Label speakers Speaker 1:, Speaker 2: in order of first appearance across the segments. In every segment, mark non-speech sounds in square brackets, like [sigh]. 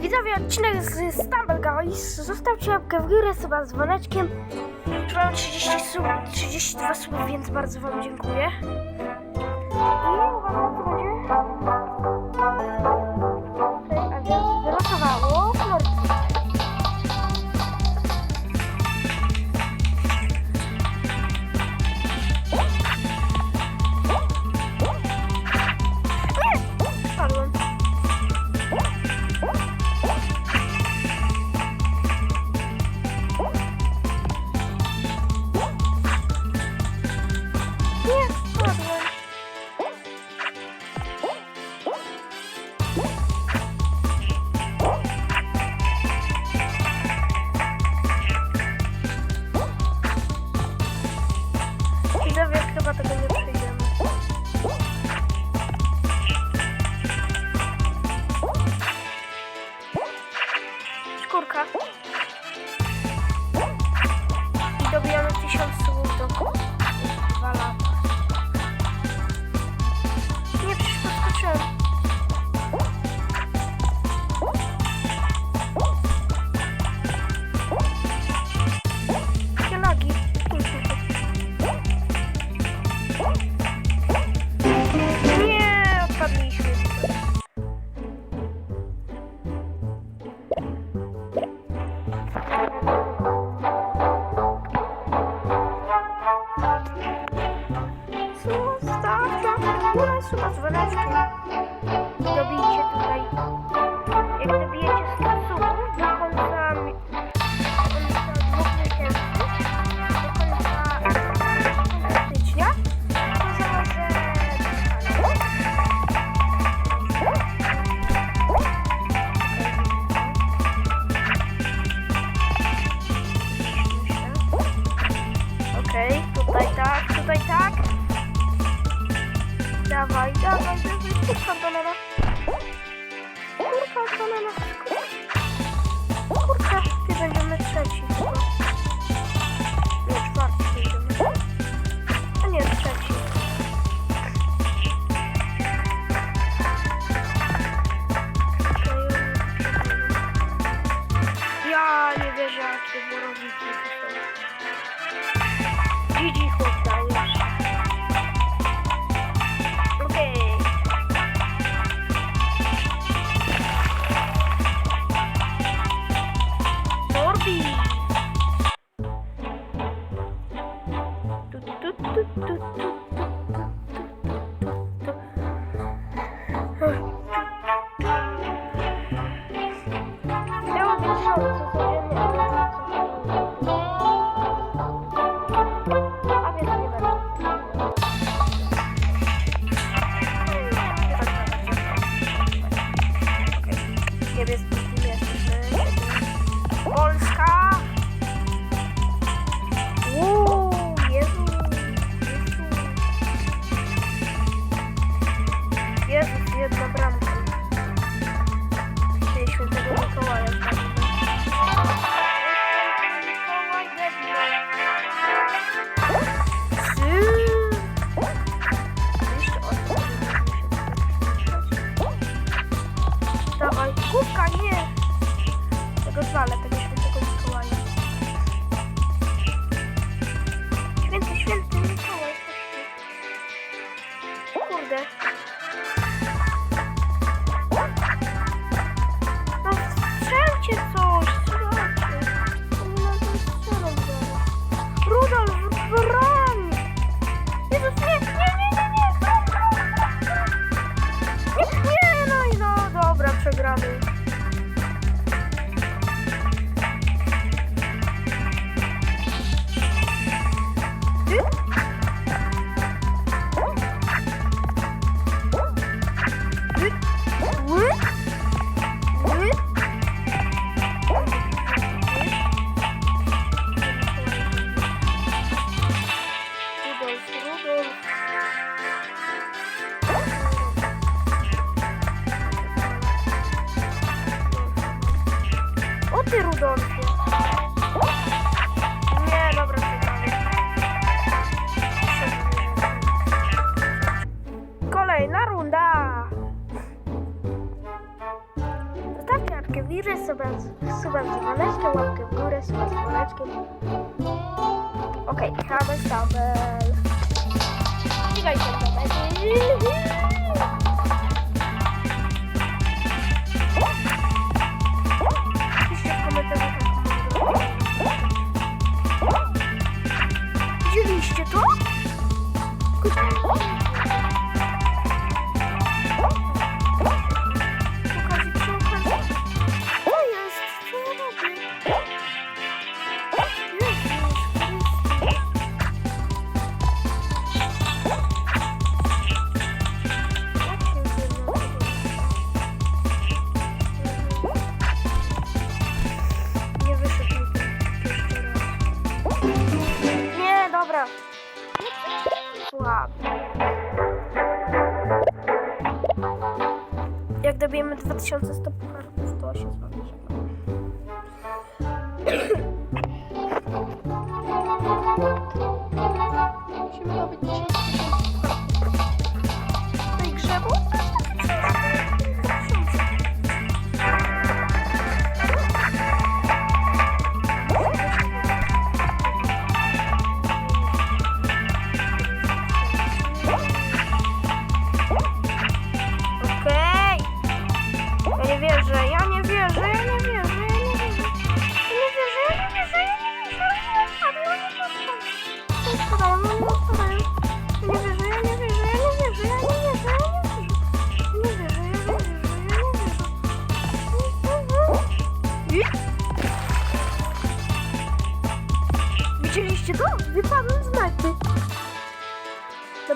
Speaker 1: Widzowie, odcinek z Stumble Guys. Zostawcie łapkę w górę, chyba z dzwoneczkiem. Już mam 30 sub, 32 sub, więc bardzo wam dziękuję. I Nie, odpadliśmy. Zostaw tam górę suba dzwoneczkiem. Dobijcie tutaj. Kurka banana, kurka. Kurka, ty będziemy trzeci chyba. Nie, czwarty będziemy. A nie, trzeci. Ja nie wierzę, borowniki to są. GG herhalde. Ty, Rudolfie. Nie, dobra. Kolejna runda. Zostawcie łapkę w górę, suba, suba łapkę w górę, suba z dzwoneczkiem. Okej, okay, kabel, kabel. Czekajcie, kabel. 진짜 또? 어? pułap. Jak dobijemy 2100 pucharów, to się zbawi, że... Tak. [coughs] [coughs] [coughs]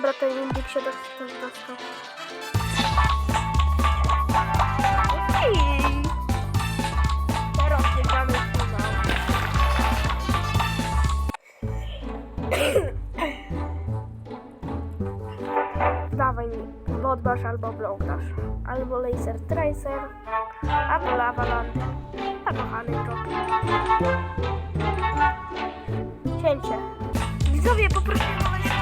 Speaker 1: Dobra, ten indyk się dostał. Teraz biegamy w finał. Dawaj mi, podbasz albo blokdasz, albo laser tracer, albo lava land, a tak, kochany joker. Cięcie. Widzowie, poprosiłem o